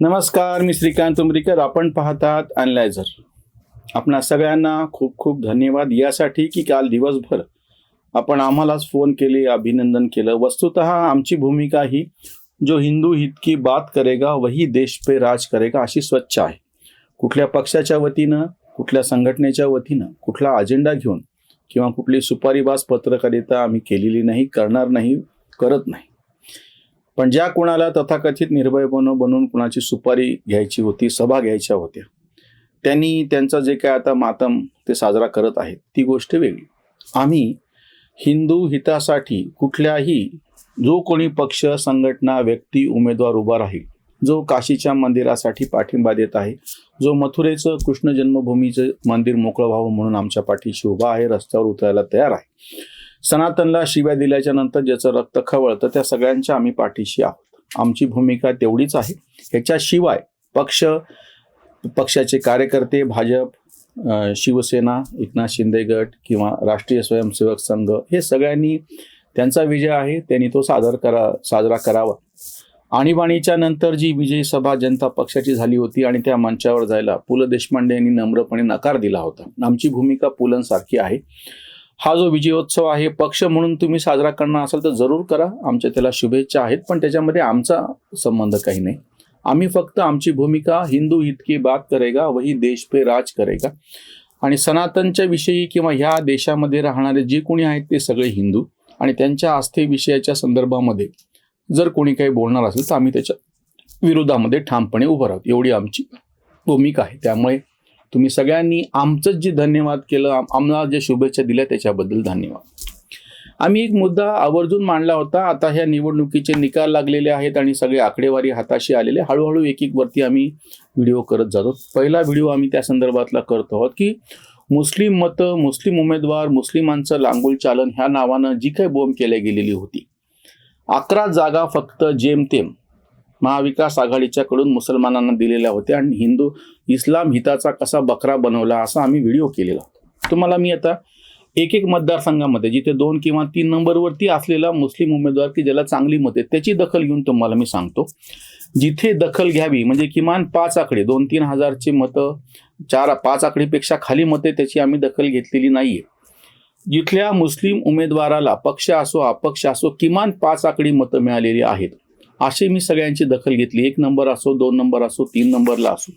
नमस्कार मी श्रीकांत उमरीकर. आपण पाहतात अनलायझर आपणा सगळ्यांना खूप खूप धन्यवाद. यासाठी की काल दिवसभर आपण आम्हालाच फोन केले अभिनंदन केलं. वस्तुत आमची भूमिका ही जो हिंदू हित की बात करेगा वही देश पे राज करेगा अशी स्वच्छ आहे. कुठल्या पक्षाच्या वतीनं कुठल्या संघटनेच्या वतीनं कुठला अजेंडा घेऊन किंवा कुठली सुपारीबाज पत्रकारिता आम्ही केलेली नाही करणार नाही करत नाही. पण ज्या कुणाला तथाकथित निर्भय बनून कुणाची सुपारी घ्यायची होती सभा घ्यायच्या होत्या त्यांनी त्यांचा जे काय आता मातम ते साजरा करत आहेत ती गोष्ट वेगळी. आम्ही हिंदू हितासाठी कुठल्याही जो कोणी पक्ष संघटना व्यक्ती उमेदवार उभा राहील जो काशीच्या मंदिरासाठी पाठिंबा देत आहे जो मथुरेचं कृष्ण जन्मभूमीचं मंदिर मोकळं व्हावं म्हणून आमच्या पाठीशी उभा आहे रस्त्यावर उतरायला तयार आहे सनातनला शिव्या दिल्याच्या नंतर ज्याचं रक्त खवळतं त्या सगळ्यांच्या आम्ही पाठीशी आहोत. आमची भूमिका तेवढीच आहे. ह्याच्याशिवाय पक्ष पक्षाचे कार्यकर्ते भाजप शिवसेना एकनाथ शिंदे गट किंवा राष्ट्रीय स्वयंसेवक संघ हे सगळ्यांनी त्यांचा विजय आहे त्यांनी तो सादर करा साजरा करावा. आणीबाणीच्या नंतर जी विजयी सभा जनता पक्षाची झाली होती आणि त्या मंचावर जायला पु ल देशपांडे यांनी नम्रपणे नकार दिला होता. आमची भूमिका पुलंसारखी आहे. हा जो विजयोत्सव आहे पक्ष म्हणून तुम्ही साजरा करणार असाल तर जरूर करा. आमच्या त्याला शुभेच्छा आहेत पण त्याच्यामध्ये आमचा संबंध काही नाही. आम्ही फक्त आमची भूमिका हिंदू हित की बात करेगा वही देश पे राज करेगा. आणि सनातनच्या विषयी किंवा ह्या देशामध्ये राहणारे जे कोणी आहेत ते सगळे हिंदू. आणि त्यांच्या आस्थेविषयाच्या संदर्भामध्ये जर कोणी काही बोलणार असेल तर आम्ही त्याच्या विरोधामध्ये ठामपणे उभं राहतो एवढी आमची भूमिका आहे. त्यामुळे तुम्ही सगळ्यांनी आमचंच जे धन्यवाद केलं आम्हाला जे शुभेच्छा दिल्या त्याच्याबद्दल धन्यवाद. आम्ही एक मुद्दा आवर्जून मांडला होता. आता ह्या निवडणुकीचे निकाल लागलेले आहेत आणि सगळे आकडेवारी हाताशी आलेले हळूहळू एक एक वरती आम्ही व्हिडिओ करत जातो. पहिला व्हिडिओ आम्ही त्या संदर्भातला करतो आहोत की मुस्लिम मतं मुस्लिम उमेदवार मुस्लिमांचं लांगुल चालन ह्या नावानं जी काही बोंब केल्या गेलेली होती. अकरा जागा फक्त जेमतेम महाविकास आघाडीच्याकडून मुसलमानांना दिलेल्या होत्या आणि हिंदू इस्लाम हिताचा कसा बकरा बनवला असा आम्ही व्हिडिओ केलेला होता. तुम्हाला मी आता एक एक मतदारसंघामध्ये जिथे दोन किंवा तीन नंबरवरती असलेला मुस्लिम उमेदवार की ज्याला चांगली मते त्याची दखल घेऊन तुम्हाला मी सांगतो. जिथे दखल घ्यावी म्हणजे किमान पाच आकडे दोन तीन हजारची मतं चार पाच आकडेपेक्षा खाली मते त्याची आम्ही दखल घेतलेली नाहीये. जिथल्या मुस्लिम उमेदवाराला पक्ष असो अपक्ष असो किमान पाच आकडी मतं मिळालेली आहेत अशी मी सगळ्यांची दखल घेतली. एक नंबर असो दोन नंबर असो तीन नंबरला असो.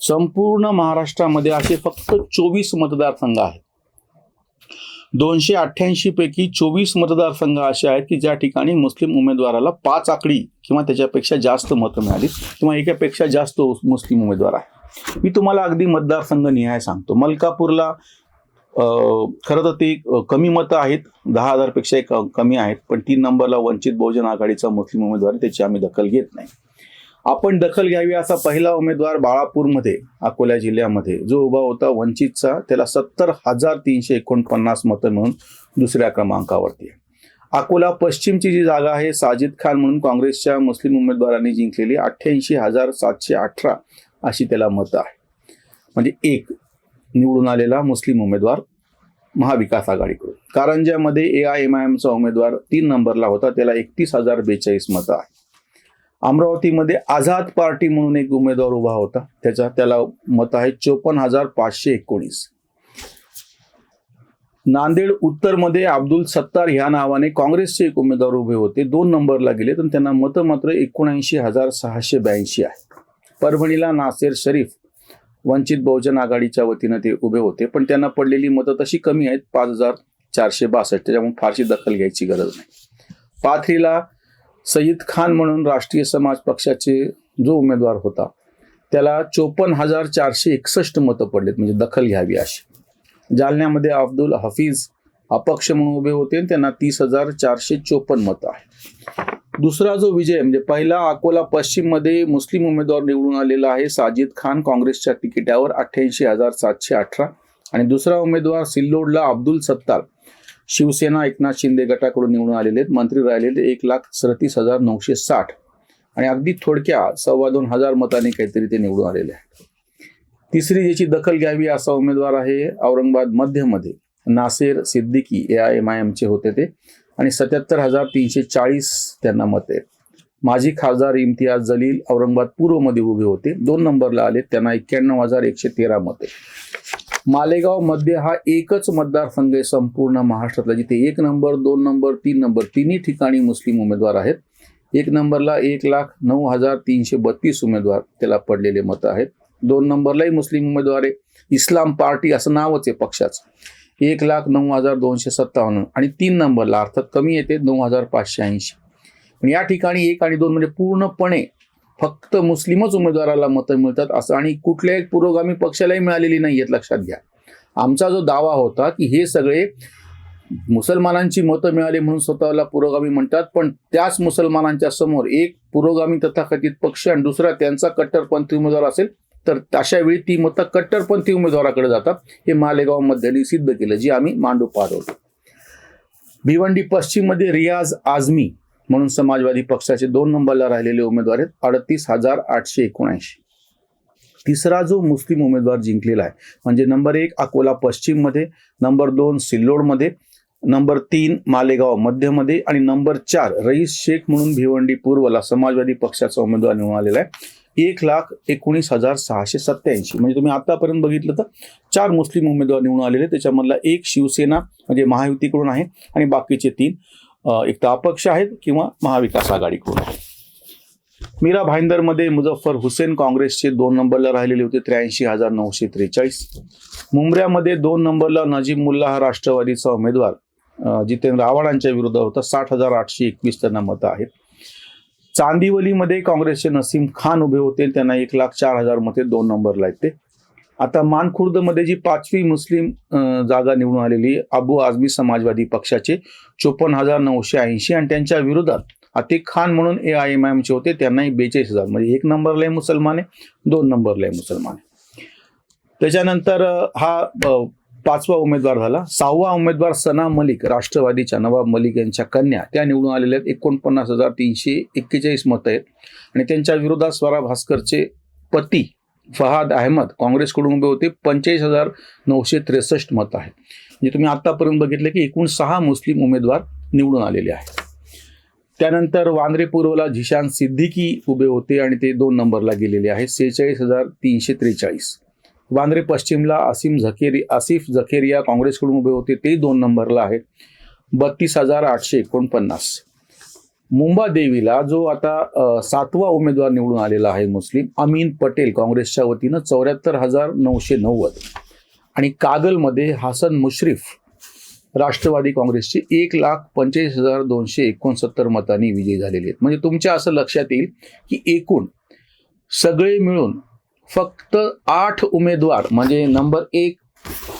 संपूर्ण महाराष्ट्रामध्ये असे फक्त चोवीस मतदारसंघ आहेत. दोनशे अठ्ठ्याऐंशी पैकी चोवीस मतदारसंघ असे आहेत की ज्या ठिकाणी मुस्लिम उमेदवाराला पाच आकडी किंवा त्याच्यापेक्षा जास्त मतं मिळाली किंवा एकापेक्षा जास्त मुस्लिम उमेदवार आहे मी तुम्हाला अगदी मतदारसंघ निहाय सांगतो. मलकापूरला खरं तर ते कमी मतं आहेत. दहा हजारपेक्षा एक कमी आहेत. पण तीन नंबरला वंचित बहुजन आघाडीचा मुस्लिम उमेदवार त्याची आम्ही दखल घेत नाही. आपण दखल घ्यावी असा पहिला उमेदवार बाळापूरमध्ये अकोला जिल्ह्यामध्ये. जो उभा होता वंचितचा त्याला सत्तर हजार तीनशे एकोणपन्नास मतं मिळून दुसऱ्या क्रमांकावरती आहे. अकोला पश्चिमची जी जागा आहे साजिद खान म्हणून काँग्रेसच्या मुस्लिम उमेदवारांनी जिंकलेली अठ्ठ्याऐंशी हजार सातशे अठरा अशी त्याला मतं आहे म्हणजे एक निवडून आलेला मुस्लिम उमेदवार महाविकास आघाडीकडून. कारंजामध्ये ए आय एम आय एमचा उमेदवार तीन नंबरला होता त्याला एकतीस हजार बेचाळीस मतं आहे अमरावतीमध्ये आझाद पार्टी म्हणून एक उमेदवार उभा होता त्याचा त्याला मत आहे चोपन्न हजार पाचशे एकोणीस. नांदेड उत्तरमध्ये अब्दुल सत्तार ह्या नावाने काँग्रेसचे एक उमेदवार उभे होते दोन नंबरला गेले तर त्यांना मतं मात्र एकोणऐंशी हजार सहाशे ब्याऐंशी आहे परभणीला नासेर शरीफ वंचित बहुजन आघाडीच्या वतीनं ते उभे होते. पण त्यांना पडलेली मतं तशी कमी आहेत पाच हजार चारशे बासष्ट. त्याच्यामुळे फारशी दखल घ्यायची गरज नाही. पाथरीला सईद खान म्हणून राष्ट्रीय समाज पक्षाचे जो उमेदवार होता त्याला चोपन्न हजार चारशे एकसष्ट मतं पडलेत म्हणजे दखल घ्यावी अशी. जालन्यामध्ये अब्दुल हफीज अपक्ष म्हणून उभे होते आणि त्यांना तीस हजार चारशे चोपन्न मतं आहे दुसरा जो विजय म्हणजे पहिला अकोला पश्चिममध्ये मुस्लिम उमेदवार निवडून आलेला आहे साजिद खान काँग्रेसच्या तिकिटावर अठ्ठ्याऐंशी हजार सातशे अठरा. आणि दुसरा उमेदवार सिल्लोडला अब्दुल सत्तार. शिवसेना एकनाथ शिंदे गटाकडून निवडून आलेले आहेत. मंत्री राहिलेले एक लाख सदतीस हजार नऊशे साठ. आणि अगदी थोडक्या सव्वा दोन हजार मतांनी काहीतरी ते निवडून आलेले आहेत. तिसरी ज्याची दखल घ्यावी असा उमेदवार आहे Aurangabad मध्यमध्ये. Naser Siddiqui A I M I एमचे होते ते. आणि सत्याहत्तर हजार तीनशे चाळीस त्यांना मत आहे. माजी खासदार इम्तियाज जलील औरंगाबाद पूर्वमध्ये उभे होते. दोन नंबरला आले. त्यांना एक्क्याण्णव हजार एकशे तेरा मते मालेगावमध्ये हा एकच मतदारसंघ आहे संपूर्ण महाराष्ट्रातला जिथे एक नंबर दोन नंबर तीन नंबर तिन्ही ठिकाणी मुस्लिम उमेदवार आहेत. एक नंबरला एक लाख नऊ हजार तीनशे बत्तीस उमेदवार त्याला पडलेले मतं आहेत. दोन नंबरलाही मुस्लिम उमेदवार आहे. इस्लाम पार्टी असं नावच आहे पक्षाचं. एक लाख नऊ हजार दोनशे सत्तावन्न आणि तीन नंबरला अर्थात कमी येते नऊ हजार पाचशे ऐंशी. पण या ठिकाणी एक आणि दोन म्हणजे पूर्णपणे फक्त मुस्लिमच उमेदवाराला मतं मिळतात असं आणि कुठल्याही पुरोगामी पक्षालाही मिळालेली नाही आहेत लक्षात घ्या. आमचा जो दावा होता की हे सगळे मुसलमानांची मतं मिळाली म्हणून स्वतःला पुरोगामी म्हणतात पण त्याच मुसलमानांच्या समोर एक पुरोगामी तथाकथित पक्ष आणि दुसरा त्यांचा कट्टरपंथी उमेदवार असेल तर अशा वेळी ती मतं कट्टरपंथी उमेदवाराकडे जातात. हे मालेगावमध्ये सिद्ध केलं जी आम्ही मांडू पाहत. होतो भिवंडी पश्चिममध्ये रियाज आझमी म्हणून समाजवादी पक्षाचे दोन नंबरला राहिलेले उमेदवार आहेत अडतीस हजार आठशे एकोणऐंशी. तिसरा जो मुस्लिम उमेदवार जिंकलेला आहे म्हणजे नंबर एक अकोला पश्चिममध्ये नंबर दोन सिल्लोडमध्ये नंबर तीन मालेगाव मध्यमध्ये आणि नंबर चार रईस शेख म्हणून भिवंडी पूर्वला समाजवादी पक्षाचा उमेदवार निवडून आलेला आहे. एक लाख एकोणीस हजार सहाशे सत्याऐंशी म्हणजे तुम्ही आतापर्यंत बघितलं तर चार मुस्लिम उमेदवार निवडून आलेले त्याच्यामधला एक शिवसेना म्हणजे महायुतीकडून आहे आणि बाकीचे तीन एक तर अपक्ष आहेत किंवा महाविकास आघाडीकडून आहेत. मीरा भाईंदरमध्ये मुझफ्फर हुसेन काँग्रेसचे दोन नंबरला राहिलेले होते त्र्याऐंशी हजार नऊशे त्रेचाळीस. मुंबऱ्यामध्ये दोन नंबरला नजीब मुल्ला हा राष्ट्रवादीचा उमेदवार जितेंद्र आव्हाडांच्या विरोधात होता साठ हजार आठशे एकवीस त्यांना मतं आहेत. चांदिवलीमध्ये काँग्रेसचे नसीम खान उभे होते. त्यांना एक लाख चार हजार मते दोन नंबरला येते आता मानखुर्दमध्ये जी पाचवी मुस्लिम जागा निवडून आलेली अबू आझमी समाजवादी पक्षाचे चोपन्न हजार नऊशे ऐंशी आणि त्यांच्या विरोधात अतिक खान म्हणून ए आय एम आयएमचे होते. त्यांनाही बेचाळीस हजार. म्हणजे एक नंबरलाही मुसलमान आहे दोन नंबरलाही मुसलमान आहे. त्याच्यानंतर हा पाचवा उमेदवार झाला. सहावा उमेदवार सना मलिक राष्ट्रवादीच्या नवाब मलिक यांच्या कन्या. त्या निवडून आलेल्या आहेत. एकोणपन्नास हजार तीनशे एक्केचाळीस मतं आहेत. आणि त्यांच्या विरोधात स्वरा भास्करचे पती फहाद अहमद काँग्रेसकडून उभे होते. पंचेचाळीस हजार नऊशे त्रेसष्ट मतं आहेत. म्हणजे तुम्ही आत्तापर्यंत बघितलं की एकूण सहा मुस्लिम उमेदवार निवडून आलेले आहेत. त्यानंतर वांद्रे पूर्वला झिशान सिद्दीकी उभे होते आणि ते दोन नंबरला गेलेले आहेत. सेहेचाळीस हजार तीनशे त्रेचाळीस. वांद्रे पश्चिमला असिम झकेरी आसिफ झकेरिया काँग्रेसकडून उभे होते ते दोन नंबरला आहेत. बत्तीस हजार आठशे एकोणपन्नास. मुंबादेवीला जो आता सातवा उमेदवार निवडून आलेला आहे मुस्लिम अमीन पटेल काँग्रेसच्या वतीनं चौऱ्याहत्तर हजार नऊशे नव्वद. आणि कागलमध्ये हसन मुश्रीफ राष्ट्रवादी काँग्रेसचे एक लाख पंचेचाळीस हजार दोनशे एकोणसत्तर मतांनी विजयी झालेले आहेत. म्हणजे तुमच्या असं लक्षात येईल की एकूण सगळे मिळून फक्त आठ उमेदवार म्हणजे नंबर एक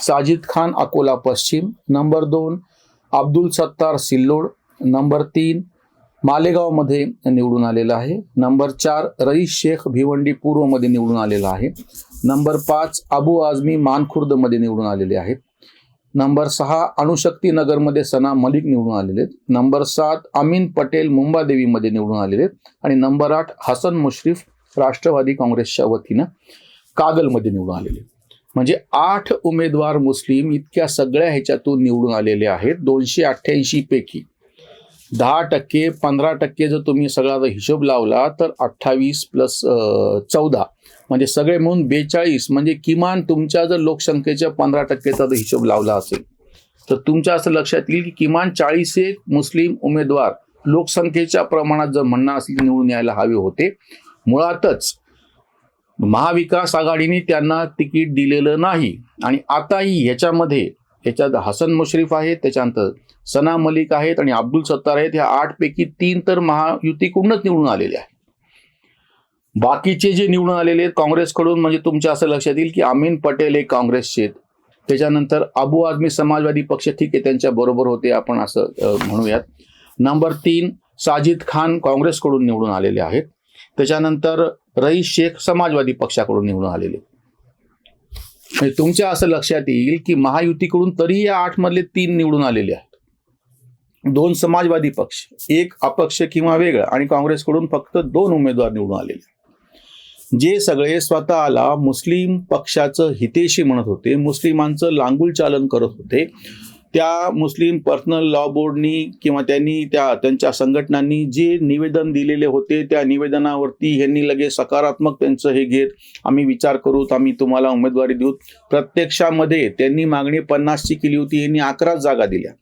साजिद खान अकोला पश्चिम नंबर दोन अब्दुल सत्तार सिल्लोड नंबर तीन मालेगावमध्ये निवडून आलेला आहे नंबर चार रईस शेख भिवंडी पूर्वमध्ये निवडून आलेला आहे नंबर पाच अबू आझमी मानखुर्दमध्ये निवडून आलेले आहेत नंबर सहा अणुशक्ती नगरमध्ये सना मलिक निवडून आलेले आहेत नंबर सात अमीन पटेल मुंबादेवीमध्ये निवडून आलेले आहेत आणि नंबर आठ हसन मुश्रीफ राष्ट्रवादी काँग्रेसच्या वतीनं कागलमध्ये निवडून आलेले. म्हणजे आठ उमेदवार मुस्लिम इतक्या सगळ्या ह्याच्यातून निवडून आलेले आहेत. दोनशे अठ्ठ्याऐंशी पैकी दहा टक्के पंधरा टक्के जर तुम्ही सगळा जर हिशोब लावला तर अठ्ठावीस प्लस चौदा म्हणजे सगळे म्हणून बेचाळीस म्हणजे किमान तुमच्या जर लोकसंख्येच्या पंधरा टक्केचा जर हिशोब लावला असेल तर तुमच्या असं लक्षात येईल की किमान चाळीस एक मुस्लिम उमेदवार लोकसंख्येच्या प्रमाणात जर म्हणणं असेल निवडून यायला हवे होते मुळातच महाविकास आघाडीने त्यांना तिकीट दिलेलं नाही. आणि आताही ह्याच्यामध्ये ह्याच्यात हसन मुश्रीफ आहेत त्याच्यानंतर सना मलिक आहेत आणि अब्दुल सत्तार आहेत ह्या आठ पैकी तीन तर महायुतीकडूनच निवडून आलेले आहेत. बाकीचे जे निवडून आलेले आहेत काँग्रेसकडून म्हणजे तुमच्या असं लक्षात येईल की अमीन पटेल हे काँग्रेसचे आहेत. त्याच्यानंतर अबू आदमी समाजवादी पक्ष ठीक आहे त्यांच्या बरोबर होते आपण असं म्हणूयात. नंबर तीन साजिद खान काँग्रेसकडून निवडून आलेले आहेत. त्याच्यानंतर रईस शेख समाजवादी पक्षाकडून निवडून आलेले. तुमच्या असं लक्षात येईल की महायुतीकडून तरी या आठ मधले तीन निवडून आलेले आहेत. दोन समाजवादी पक्ष एक अपक्ष किंवा वेगळा आणि काँग्रेसकडून फक्त दोन उमेदवार निवडून आलेले. जे सगळे स्वतःला मुस्लिम पक्षाचं हितेशी म्हणत होते मुस्लिमांचं लांगुल चालन करत होते त्या मुस्लिम पर्सनल लॉ बोर्डनी किंवा त्यांनी त्या त्यांच्या संघटनांनी जे निवेदन दिलेले होते त्या निवेदनावरती ह्यांनी लगेच सकारात्मक त्यांचं हे घेत आम्ही विचार करू आम्ही तुम्हाला उमेदवारी देऊ. प्रत्यक्षामध्ये त्यांनी मागणी पन्नासची केली होती यांनी अकराच जागा दिल्या.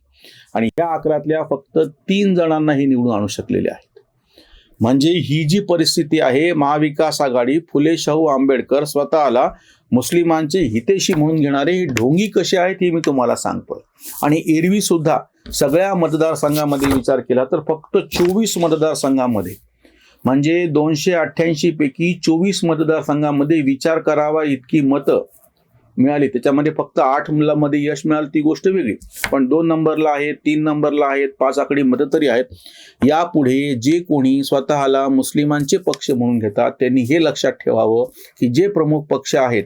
आणि या अकरातल्या फक्त तीन जणांना हे निवडून आणू शकलेले आहे म्हणजे ही जी परिस्थिती आहे महाविकास आघाडी फुले शाहू आंबेडकर स्वतःला मुस्लिमांचे हितेशी म्हणून घेणारे ही ढोंगी कसे आहेत हे मी तुम्हाला सांगतोय. आणि एरवी सुद्धा सगळ्या मतदारसंघामध्ये विचार केला तर फक्त चोवीस मतदारसंघामध्ये. म्हणजे दोनशे अठ्ठ्याऐंशी पैकी चोवीस मतदारसंघामध्ये विचार करावा इतकी मतं मिळाली. त्याच्यामध्ये फक्त आठ मुलांमध्ये यश मिळालं ती गोष्ट वेगळी. पण दोन नंबरला आहेत तीन नंबरला आहेत पाच आकडी मदतरी आहेत. यापुढे जे कोणी स्वतःला मुस्लिमांचे पक्ष म्हणून घेतात त्यांनी हे लक्षात ठेवावं की जे प्रमुख पक्ष आहेत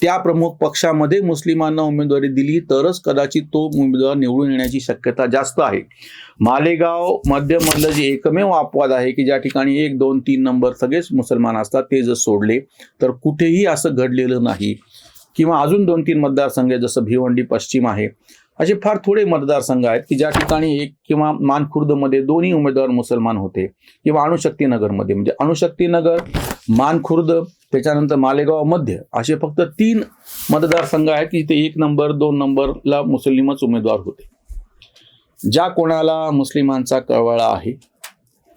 त्या प्रमुख पक्षामध्ये मुस्लिमांना उमेदवारी दिली तरच कदाचित तो उमेदवार निवडून येण्याची शक्यता जास्त आहे. मालेगाव मध्यमधलं जे एकमेव अपवाद आहे की ज्या ठिकाणी एक दोन तीन नंबर सगळेच मुसलमान असतात ते जर सोडले तर कुठेही असं घडलेलं नाही. किंवा अजून दोन तीन मतदारसंघ आहेत जसं भिवंडी पश्चिम आहे असे फार थोडे मतदारसंघ आहेत की ज्या ठिकाणी एक किंवा मानखुर्दमध्ये दोन्ही उमेदवार मुसलमान होते किंवा अणुशक्तीनगरमध्ये म्हणजे अणुशक्तीनगर मानखुर्द त्याच्यानंतर मालेगाव मध्य असे फक्त तीन मतदारसंघ आहेत की ते एक नंबर दोन नंबरला मुस्लिमच उमेदवार होते. ज्या कोणाला मुस्लिमांचा कळवळा आहे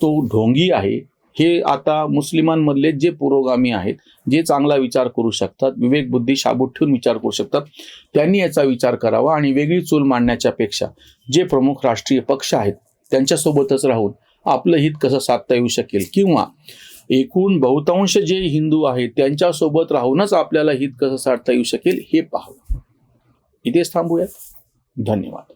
तो ढोंगी आहे हे आता मुस्लिमांमधले जे पुरोगामी आहेत जे चांगला विचार करू शकतात विवेक बुद्धी शाबूत ठेवून विचार करू शकतात त्यांनी याचा विचार करावा आणि वेगळी चूल मांडण्याच्या पेक्षा जे प्रमुख राष्ट्रीय पक्ष आहेत त्यांच्यासोबतच राहून आपलं हित कसं साधता येऊ शकेल किंवा एकूण बहुतांश जे हिंदू आहेत त्यांच्यासोबत राहूनच आपल्याला हित कसं साधता येऊ शकेल हे पाहावं. इथेच थांबूयात. धन्यवाद.